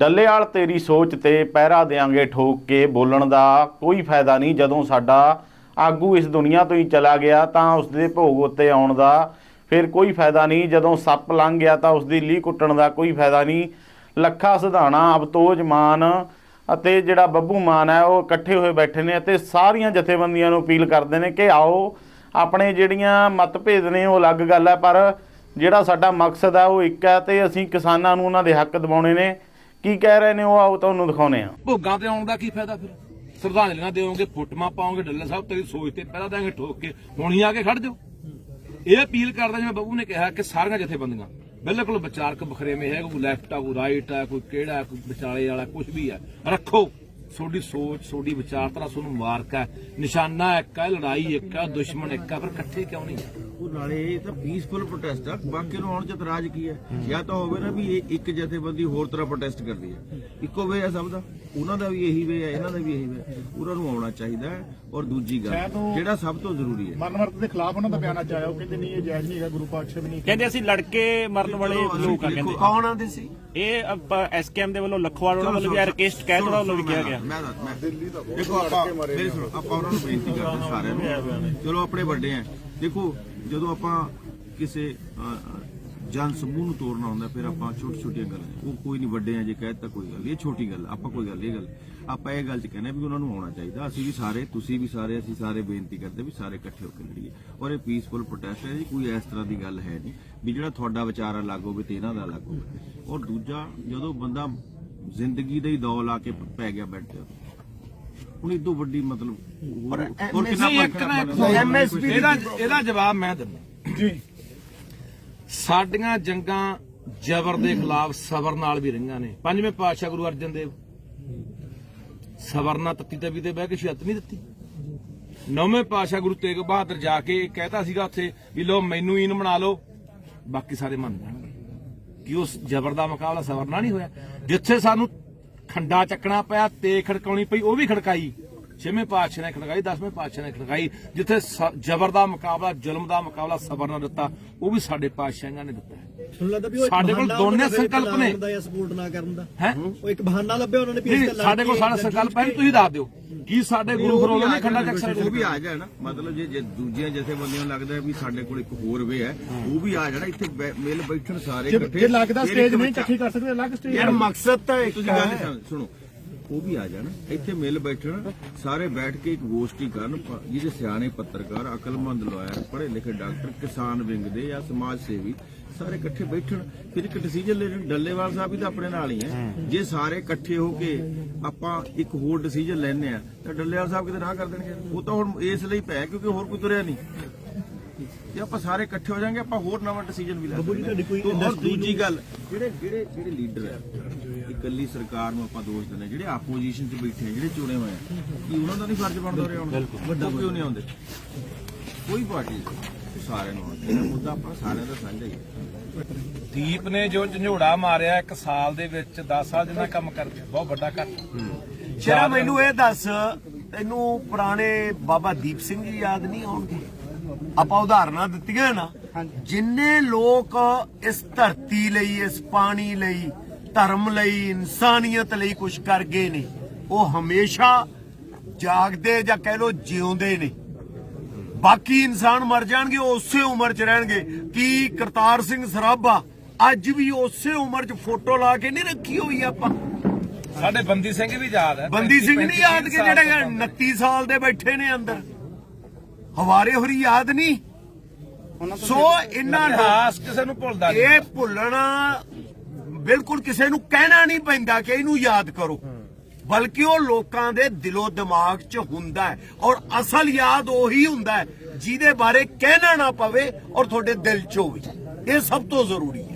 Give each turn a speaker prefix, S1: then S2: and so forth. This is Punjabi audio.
S1: ਡੱਲੇਆਲ ਤੇਰੀ ਸੋਚ ਤੇ ਪਹਿਰਾ ਦੇਾਂਗੇ ਠੋਕ ਕੇ, ਬੋਲਣ ਦਾ ਕੋਈ ਫਾਇਦਾ ਨਹੀਂ। ਜਦੋਂ ਸਾਡਾ ਆਗੂ ਇਸ ਦੁਨੀਆ ਤੋਂ ਹੀ ਚਲਾ ਗਿਆ, ਤਾਂ ਉਸ ਦੇ ਭੋਗ ਉੱਤੇ ਆਉਣ ਦਾ ਫਿਰ ਕੋਈ ਫਾਇਦਾ ਨਹੀਂ। ਜਦੋਂ ਸੱਪ ਲੰਘ ਗਿਆ, ਤਾਂ ਉਸ ਦੀ ਲੀਹ ਕੁੱਟਣ ਦਾ ਕੋਈ ਫਾਇਦਾ ਨਹੀਂ। ਲੱਖਾ ਸਿਧਾਣਾ ਅਬਤੋਜ ਮਾਨ ਅਤੇ ਜਿਹੜਾ ਬੱਬੂ ਮਾਨ ਹੈ, ਉਹ ਇਕੱਠੇ ਹੋਏ ਬੈਠੇ ਨੇ ਅਤੇ ਸਾਰੀਆਂ ਜਥੇਬੰਦੀਆਂ ਨੂੰ ਅਪੀਲ ਕਰਦੇ ਨੇ ਕਿ ਆਓ, ਆਪਣੇ ਜਿਹੜੀਆਂ ਮਤਭੇਦ ਨੇ, ਉਹ ਅਲੱਗ ਗੱਲ ਹੈ, ਪਰ ਜਿਹੜਾ ਸਾਡਾ ਮਕਸਦ ਹੈ, ਉਹ ਇੱਕ ਹੈ ਤੇ ਅਸੀਂ ਕਿਸਾਨਾਂ ਨੂੰ ਉਹਨਾਂ ਦੇ ਹੱਕ ਦਿਵਾਉਣੇ ਨੇ। ਕੀ ਕਹਿ ਰਹੇ ਨੇ ਉਹ? ਆਓ ਤੁਹਾਨੂੰ ਦਿਖਾਉਨੇ ਆ
S2: ਭੋਗਾਂ ਤੇ ਆਉਣ ਦਾ ਕੀ ਫਾਇਦਾ ਫਿਰ? ਸ਼ਰਧਾਂਜਲੀਆਂ ਦੇਵੋਗੇ ਫੁੱਟਮਾ ਪਾਓਗੇ ਡੱਲਾ ਸਾਹਿਬ ਤੇਰੀ ਸੋਚ ਤੇ ਪਹਿਲਾਂ ਦਾਂਗੇ ਠੋਕ ਕੇ ਹੁਣ ਆ ਕੇ ਖੜ ਜਾਓ। ਇਹ ਅਪੀਲ ਕਰਦਾ ਜਿਵੇਂ ਬੱਬੂ ਨੇ ਕਿਹਾ ਕਿ ਸਾਰੀਆਂ ਜਥੇਬੰਦੀਆਂ ਬਿਲਕੁਲ ਵਿਚਾਰਕ ਬਖਰੇਵੇਂ ਹੈ ਕੋਈ ਲੈਫਟ ਆ ਕੋਈ ਰਾਈਟ ਆ ਕੋਈ ਕਿਹੜਾ ਹੈ, ਕੋਈ ਵਿਚਾਲੇ ਵਾਲਾ ਕੁਝ ਵੀ ਆ। ਰੱਖੋ ਤੁਹਾਡੀ ਸੋਚ ਤੁਹਾਡੀ ਵਿਚਾਰਧਾਰਾ ਤੁਹਾਨੂੰ ਮਾਰਕ ਹੈ। ਨਿਸ਼ਾਨਾ ਇੱਕ ਹੈ ਲੜਾਈ ਇੱਕ ਹੈ ਦੁਸ਼ਮਣ ਇੱਕ ਹੈ ਪਰ ਇਕੱਠੇ ਕਿਉਂ ਨਹੀਂ?
S3: ਨਾਲੇ ਇਹ ਤਾਂ ਪੀਸਫੁਲ ਪ੍ਰੋਟੈਸਟ ਆ। ਬਾਕੀ ਨੂੰ ਆਉਣ ਚ ਇਤਰਾਜ਼ ਕੀ ਹੈ? ਜਾਂ ਤਾਂ ਹੋਵੇ ਨਾ ਵੀ ਇਹ ਇੱਕ ਜਥੇਬੰਦੀ ਹੋਰ ਤਰ੍ਹਾਂ ਪ੍ਰੋਟੈਸਟ ਕਰਦੀ ਹੈ। ਇੱਕੋ ਵੇ ਹੈ ਸਭ ਦਾ। ਉਹਨਾਂ ਦਾ ਵੀ ਇਹੀ ਵੇ ਹੈ ਇਹਨਾਂ ਦਾ ਵੀ ਇਹੀ ਵੇ ਹੈ ਉਹਨਾਂ ਨੂੰ ਆਉਣਾ ਚਾਹੀਦਾ ਹੈ ਔਰ ਦੂਜੀ ਗੱਲ ਜਿਹੜਾ ਸਭ ਤੋਂ ਜ਼ਰੂਰੀ ਹੈ।
S4: ਮਰਨ ਵਰਤ ਦੇ ਖਿਲਾਫ ਉਹਨਾਂ ਦਾ ਬਿਆਨ ਅੱਜ ਆਇਆ। ਉਹ ਕਹਿੰਦੇ ਨਹੀਂ ਇਹ ਜਾਇਜ਼ ਨਹੀਂ ਹੈਗਾ ਗੁਰੂ ਪਾਤਸ਼ਾਹ ਵੀ ਨਹੀਂ
S5: ਕਹਿੰਦੇ ਅਸੀਂ ਲੜਕੇ ਮਰਨ ਵਾਲੇ ਲੋਕ ਆ ਕਹਿੰਦੇ।
S3: ਕੌਣ ਆਂਦੇ ਸੀ?
S5: ਇਹ ਐਸਕੇਐਮ ਦੇ ਵੱਲੋਂ ਲਖਵਾੜ ਉਹਨਾਂ ਵੱਲੋਂ ਵੀ ਰਿਕਵੈਸਟ ਕਹਿ ਥੋੜਾ ਵੱਲੋਂ ਵੀ ਕਿਹਾ ਗਿਆ।
S3: ਮੈਂ ਮੈਂ ਦੇਖੋ ਆਪਾਂ ਮੇਰੀ ਸੁਣੋ ਆਪਾਂ ਉਹਨਾਂ ਨੂੰ ਬੇਨਤੀ ਕਰਦੇ ਸਾਰਿਆਂ ਨੂੰ। ਚਲੋ ਆਪਣੇ ਵੱਡੇ ਆ। ਦੇਖੋ ਜਦੋਂ ਆਪਾਂ ਕਿਸੇ ਜਨ ਸਮੂਹ ਨੂੰ ਤੋੜਨਾ ਹੁੰਦਾ ਫਿਰ ਆਪਾਂ ਛੋਟੀ ਛੋਟੀਆਂ ਗੱਲਾਂ ਉਹ ਕੋਈ ਨਹੀਂ ਵੱਡੇ ਆ ਜੇ ਕਹਿ ਦਿੱਤਾ ਕੋਈ ਗੱਲ ਨੀ, ਇਹ ਛੋਟੀ ਗੱਲ ਆਪਾਂ ਕੋਈ ਗੱਲ ਇਹ ਗੱਲ ਆਪਾਂ ਇਹ ਗੱਲ ਚ ਕਹਿੰਦੇ ਵੀ ਉਹਨਾਂ ਨੂੰ ਆਉਣਾ ਚਾਹੀਦਾ ਅਸੀਂ ਵੀ ਸਾਰੇ ਤੁਸੀਂ ਵੀ ਸਾਰੇ ਅਸੀਂ ਸਾਰੇ ਬੇਨਤੀ ਕਰਦੇ ਵੀ ਸਾਰੇ ਇਕੱਠੇ ਹੋ ਕੇ ਲੜੀਏ। ਔਰ ਇਹ ਪੀਸਫੁਲ ਪ੍ਰੋਟੈਸਟ ਹੈ ਜੀ ਕੋਈ ਇਸ ਤਰ੍ਹਾਂ ਦੀ ਗੱਲ ਹੈ ਨਹੀਂ ਵੀ ਜਿਹੜਾ ਤੁਹਾਡਾ ਵਿਚਾਰ ਅਲੱਗ ਹੋਵੇ ਤੇ ਇਹਨਾਂ ਦਾ ਅਲੱਗ ਹੋਵੇ। ਔਰ ਦੂਜਾ ਜਦੋਂ ਬੰਦਾ ਜ਼ਿੰਦਗੀ ਦਾ ਹੀ ਦੌਲ ਆ ਕੇ ਪੈ ਗਿਆ ਬੈੱਡ ਹੁਣ ਇਦੋਂ ਵੱਡੀ ਮਤਲਬ ਹੋਰ ਹੋਰ ਕਿੰਨਾ
S2: ਨਹੀਂ ਇੱਕ ਨਾ ਇੱਕ
S3: MSP
S2: ਇਹਦਾ ਇਹਦਾ ਜਵਾਬ ਮੈਂ ਦਿੰਦਾ। ਜੀ। ਸਾਡੀਆਂ ਜੰਗਾਂ ਜ਼ਬਰ ਦੇ ਖਿਲਾਫ ਸਬਰ ਨਾਲ ਵੀ ਰਹੀਆਂ ਨੇ। ਪੰਜਵੇਂ ਪਾਤਸ਼ਾਹ ਗੁਰੂ ਅਰਜਨ ਦੇਵ। ਸਬਰ ਨਾਲ ਤੱਤੀ ਤਵੀ ਤੇ ਬਹਿ ਕੇ ਸ਼ਹਾਦਤ ਨਹੀਂ ਦਿੱਤੀ। ਨੌਵੇਂ ਪਾਤਸ਼ਾਹ ਗੁਰੂ ਤੇਗ ਬਹਾਦਰ ਜਾ ਕੇ ਕਹਿਤਾ ਸੀਗਾ ਉੱਥੇ ਵੀ ਲੋ ਮੈਨੂੰ ਇਨ ਬਣਾ ਲਓ। ਬਾਕੀ ਸਾਰੇ ਮੰਨ ਜਾਣਗੇ ਕਿ ਉਸ ਜ਼ਬਰ ਦਾ ਮੁਕਾਬਲਾ ਸਬਰ ਨਾਲ ਨਹੀਂ ਹੋਇਆ। ਜਿੱਥੇ ਸਾਨੂੰ ਖੰਡਾ ਚੱਕਣਾ ਪਿਆ, ਤੇ ਖੜਕਾਉਣੀ ਪਈ, ਉਹ ਵੀ ਖੜਕਾਈ। ਛੇਵੇਂ ਪਾਤਸ਼ਾਹ ਨੇ ਖੜਕਾਈ, ਦਸਵੇਂ ਪਾਤਸ਼ਾਹ ਨੇ ਖੜਕਾਈ, ਜਿੱਥੇ ਜ਼ਬਰ ਦਾ ਮੁਕਾਬਲਾ, ਜ਼ੁਲਮ ਦਾ ਮੁਕਾਬਲਾ ਸਬਰ ਨਾਲ ਦਿੱਤਾ, ਉਹ ਵੀ ਸਾਡੇ ਪਾਤਸ਼ਾਹਾਂ ਨੇ ਦਿੱਤਾ ਹੈ।
S6: ਤੁਹਾਨੂੰ ਲੱਗਦਾ ਵੀ ਉਹ ਇੱਕ
S2: ਸਾਡੇ ਕੋਲ ਦੋਨੇ ਸੰਕਲਪ ਨੇ।
S6: ਦਾ ਜਾਂ ਸਪੋਰਟ ਨਾ ਕਰਨ ਦਾ?
S2: ਹੈ?
S6: ਉਹ ਇੱਕ ਬਹਾਨਾ ਲੱਭਿਆ ਉਹਨਾਂ ਨੇ ਵੀ ਇਸ
S2: ਨਹੀਂ
S6: ਤੇ ਲੜ
S2: ਸਾਡੇ ਕੋਲ ਸਾਡਾ ਸੰਕਲਪ ਹੈ ਤੁਸੀਂ ਦੱਸ ਦਿਓ ਕੀ ਸਾਡੇ ਗੁਰੂ ਫਰੋਲ ਨੇ ਖੰਡਾ ਚੱਕ ਸਕਦੇ
S3: ਉਹ ਵੀ ਆ ਜਾਣਾ ਮਤਲਬ ਜੇ ਜੇ ਦੂਜੀਆਂ ਜਥੇਬੰਦੀਆਂ ਨੂੰ ਲੱਗਦਾ ਵੀ ਸਾਡੇ ਕੋਲ ਇੱਕ ਹੋਰ ਵੇ ਹੈ ਉਹ ਵੀ ਆ ਜਾਣਾ ਇੱਥੇ ਮਿਲ ਬੈਠਣ ਸਾਰੇ ਇਕੱਠੇ।
S4: ਜੇ ਲੱਗਦਾ ਸਟੇਜ ਨਹੀਂ ਇਕੱਠੀ ਕਰ ਸਕਦੇ ਅਲੱਗ ਸਟੇਜ
S3: ਯਾਰ ਮਕਸਦ ਤਾਂ ਇੱਕ ਗੱਲ ਸੁਣੋ। ਉਹ ਵੀ ਆ ਜਾਣ। ਇੱਥੇ ਮਿਲ ਬੈਠਣ ਸਾਰੇ ਬੈਠ ਕੇ ਇੱਕ ਗੋਸ਼ਟੀ ਕਰਨ ਪ- ਜਿਹਦੇ ਸਿਆਣੇ ਪੱਤਰਕਾਰ ਅਕਲਮੰਦ ਲਾਇਰ ਪੜ੍ਹੇ ਲਿਖੇ ਡਾਕਟਰ ਕਿਸਾਨ ਵਿੰਗ ਦੇ ਜਾਂ ਸਮਾਜ ਸੇਵੀ ਸਾਰੇ ਇਕੱਠੇ ਬੈਠਣ। ਫਿਰ ਇੱਕ ਡਿਸੀਜਨ ਲੈ ਲੈਣ। ਡੱਲੇਵਾਲ ਸਾਹਿਬ ਵੀ ਤਾਂ ਆਪਣੇ ਨਾਲ ਹੀ ਹੈ। ਜੇ ਸਾਰੇ ਇਕੱਠੇ ਹੋ ਕੇ ਆਪਾਂ ਇੱਕ ਹੋਰ ਡਿਸੀਜਨ ਲੈਣੇ ਆ ਤਾਂ ਡੱਲੇਵਾਲ ਸਾਹਿਬ ਕਿਤੇ ਨਾ ਕਰ ਦੇਣਗੇ। ਉਹ ਤਾਂ ਹੁਣ ਇਸ ਲਈ ਪਿਆ ਕਿਉਂਕਿ ਹੋਰ ਕੋਈ ਤੁਰਿਆ ਨਹੀਂ। ਜੇ ਆਪਾਂ ਸਾਰੇ ਇਕੱਠੇ ਹੋ ਜਾਾਂਗੇ ਆਪਾਂ ਹੋਰ ਨਵਾਂ ਡਿਸੀਜਨ ਵੀ ਲੈ ਸਕਦੇ ਹਾਂ। ਔਰ
S6: industry
S3: ਦੂਜੀ ਗੱਲ ਜਿਹੜੇ ਜਿਹੜੇ ਜਿਹੜੇ ਲੀਡਰ ਹੈ ਇਕੱਲੀ ਸਰਕਾਰ ਨੂੰ ਆਪਾਂ ਦੋਸ਼ ਦਿੰਦੇ ਜਿਹੜੇ ਆਪੋਜੀਸ਼ਨ 'ਚ ਬੈਠੇ ਆ ਜਿਹੜੇ ਚੁਣੇ ਹੋਏ ਆ ਕੀ ਉਹਨਾਂ ਦਾ ਨਹੀਂ ਫਰਜ਼ ਬਣਦਾ ਰਿਹਾ ਹੁਣ? ਵੱਡਾ ਕਿਉਂ ਨਹੀਂ ਆਉਂਦੇ? ਕੋਈ ਪਾਰਟੀ ਸਾਰਿਆਂ ਨੂੰ ਆਉਂਦੇ ਇਹ ਮੁੱਦਾ ਆਪਾਂ ਸਾਰਿਆਂ ਦਾ ਸਾਂਝਾ ਹੀ ਹੈ
S2: ਦੀਪ ਨੇ ਜੋ ਝੰਜੋੜਾ ਮਾਰਿਆ ਇੱਕ ਸਾਲ ਦੇ ਵਿੱਚ 10 ਸਾਲ ਜਿੰਨਾ ਕੰਮ ਕਰ ਗਿਆ ਬਹੁਤ ਵੱਡਾ ਘੱਟ
S7: ਸ਼ੇਰਾ ਮੈਨੂੰ ਇਹ ਦੱਸ ਤੈਨੂੰ ਪੁਰਾਣੇ ਬਾਬਾ ਦੀਪ ਸਿੰਘ ਜੀ ਯਾਦ ਨਹੀਂ ਆਉਣਗੇ? ਆਪਾਂ ਉਦਾਹਰਨਾਂ ਦਿੱਤੀਆਂ ਨਾ। ਜਿੰਨੇ ਲੋਕ ਇਸ ਧਰਤੀ ਲਈ ਇਸ ਪਾਣੀ ਲਈ ਧਰਮ ਲਈ ਇਨਸਾਨੀਅਤ ਲਈ ਕੁਝ ਕਰ ਗਏ ਨੇ ਉਹ ਹਮੇਸ਼ਾ ਜਾਗਦੇ ਜਾਂ ਕਹਿ ਲੋ ਜਿਉਂਦੇ ਨੇ ਬਾਕੀ ਇਨਸਾਨ ਮਰ ਜਾਣਗੇ ਉਸੇ ਉਮਰ 'ਚ ਰਹਿਣਗੇ। ਕੀ ਕਰਤਾਰ ਸਿੰਘ ਸਰਾਭਾ ਅੱਜ ਵੀ ਉਸੇ ਉਮਰ 'ਚ ਫੋਟੋ ਲਾ ਕੇ ਨਹੀਂ ਰੱਖੀ ਹੋਈ ਆਪਾਂ?
S2: ਸਾਡੇ ਬੰਦੀ ਸਿੰਘ ਵੀ ਯਾਦ ਹੈ।
S7: ਬੰਦੀ ਸਿੰਘ
S2: 35
S7: ਨਹੀਂ ਯਾਦ ਕਿ ਜਿਹੜੇ
S2: ਤੋਂ ਕੰਮ
S7: 29 ਸਾਲ ਦੇ ਬੈਠੇ ਨੇ ਅੰਦਰ? ਹਵਾਰੇ ਹੋਰੀ ਯਾਦ ਨਹੀਂ? ਸੋ ਇਹਨਾਂ ਨੂੰ
S2: ਇਤਿਹਾਸ ਕਿਸੇ ਨੂੰ ਭੁੱਲਦਾ ਨਹੀਂ।
S7: ਇਹ ਭੁੱਲਣਾ ਬਿਲਕੁਲ ਕਿਸੇ ਨੂੰ ਕਹਿਣਾ ਨਹੀਂ ਪੈਂਦਾ ਕਿ ਇਹਨੂੰ ਯਾਦ ਕਰੋ। ਬਲਕਿ ਉਹ ਲੋਕਾਂ ਦੇ ਦਿਲੋ ਦਿਮਾਗ 'ਚ ਹੁੰਦਾ ਹੈ ਔਰ ਅਸਲ ਯਾਦ ਉਹੀ ਹੁੰਦਾ ਹੈ ਜਿਹਦੇ ਬਾਰੇ ਕਹਿਣਾ ਨਾ ਪਵੇ ਔਰ ਤੁਹਾਡੇ ਦਿਲ 'ਚ ਹੋਵੇ। ਇਹ ਸਭ ਤੋਂ ਜ਼ਰੂਰੀ ਹੈ।